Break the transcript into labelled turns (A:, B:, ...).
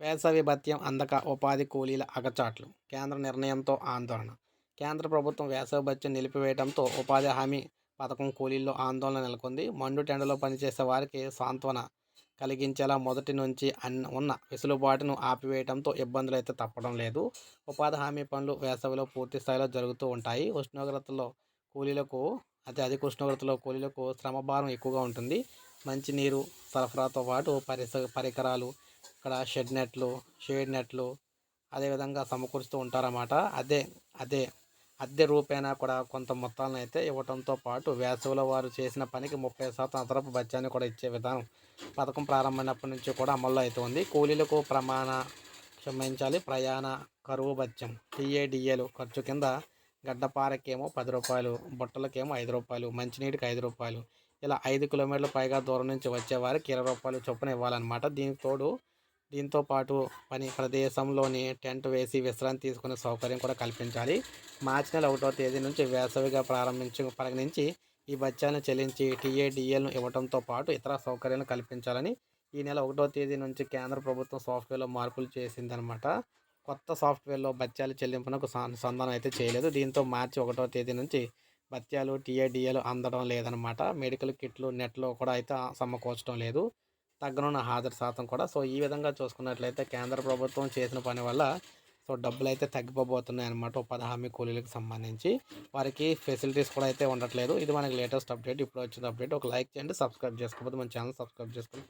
A: వేసవి భత్యం అందక ఉపాధి కూలీల అగచాట్లు కేంద్ర నిర్ణయంతో ఆందోళన. కేంద్ర ప్రభుత్వం వేసవి భత్యం నిలిపివేయడంతో ఉపాధి హామీ పథకం కూలీల్లో ఆందోళన నెలకొంది. మండు టెండలో పనిచేసే వారికి సాంత్వన కలిగించేలా మొదటి నుంచి అన్ ఉన్న వెసులుబాటును ఆపివేయడంతో ఇబ్బందులు అయితే తప్పడం లేదు. ఉపాధి హామీ పనులు వేసవిలో పూర్తి స్థాయిలో జరుగుతూ ఉంటాయి. ఉష్ణోగ్రతలో కూలీలకు అతి అధిక ఉష్ణోగ్రతలో కూలీలకు శ్రమ భారం ఎక్కువగా ఉంటుంది. మంచినీరు సరఫరాతో పాటు పరిస పరికరాలు ఇక్కడ షెడ్ నెట్లు షేడ్ నెట్లు అదేవిధంగా సమకూరుస్తూ ఉంటారన్నమాట. అదే అదే అద్దె రూపేణా కూడా కొంత మొత్తాలను అయితే ఇవ్వడంతో పాటు వేసవిలో వారు చేసిన పనికి ముప్పై శాతం అదనపు బత్యాన్ని కూడా ఇచ్చే విధానం పథకం ప్రారంభమైనప్పటి నుంచి కూడా అమల్లో అవుతుంది కూలీలకు ప్రమాణ క్షమించాలి. ప్రయాణ కరువు బత్యం టీఏడిఏలు ఖర్చు కింద గడ్డపారకేమో పది రూపాయలు బుట్టలకేమో ఐదు రూపాయలు మంచినీటికి ఐదు రూపాయలు ఇలా ఐదు కిలోమీటర్ల పైగా దూరం నుంచి వచ్చే వారికి ఇరవై రూపాయలు చొప్పున ఇవ్వాలన్నమాట. దీనికి తోడు దీంతో పాటు పని ప్రదేశంలోని టెంట్ వేసి విశ్రాంతి తీసుకునే సౌకర్యం కూడా కల్పించాలి మార్చి నెల ఒకటో తేదీ నుంచి వేసవిగా ప్రారంభించి పరిగణించి ఈ బత్యాన్ని చెల్లించి టీఏడిఎల్ను ఇవ్వడంతో పాటు ఇతర సౌకర్యాలను కల్పించాలని ఈ నెల ఒకటో తేదీ నుంచి కేంద్ర ప్రభుత్వం సాఫ్ట్వేర్లో మార్పులు చేసిందనమాట కొత్త సాఫ్ట్వేర్లో బత్యాలు చెల్లింపునకు సంధానం అయితే చేయలేదు దీంతో మార్చి ఒకటో తేదీ నుంచి బత్యాలు టీఏడిఏలు అందడం లేదనమాట మెడికల్ కిట్లు నెట్లో కూడా అయితే సమకూర్చడం లేదు తగ్గనున్న హాజరు శాతం కూడా. సో ఈ విధంగా చూసుకున్నట్లయితే కేంద్ర ప్రభుత్వం చేసిన పని వల్ల సో డబ్బులు అయితే తగ్గిపోబోతున్నాయి అనమాట ఉపాధి హామీ కూలీలకు సంబంధించి. వారికి ఫెసిలిటీస్ కూడా అయితే ఉండట్లేదు. ఇది మనకి లేటెస్ట్ అప్డేట్. ఇప్పుడు వచ్చిన అప్డేట్. ఒక లైక్ చేయండి సబ్స్క్రైబ్ చేసుకోకపోతే మన ఛానల్ సబ్స్క్రైబ్ చేసుకొని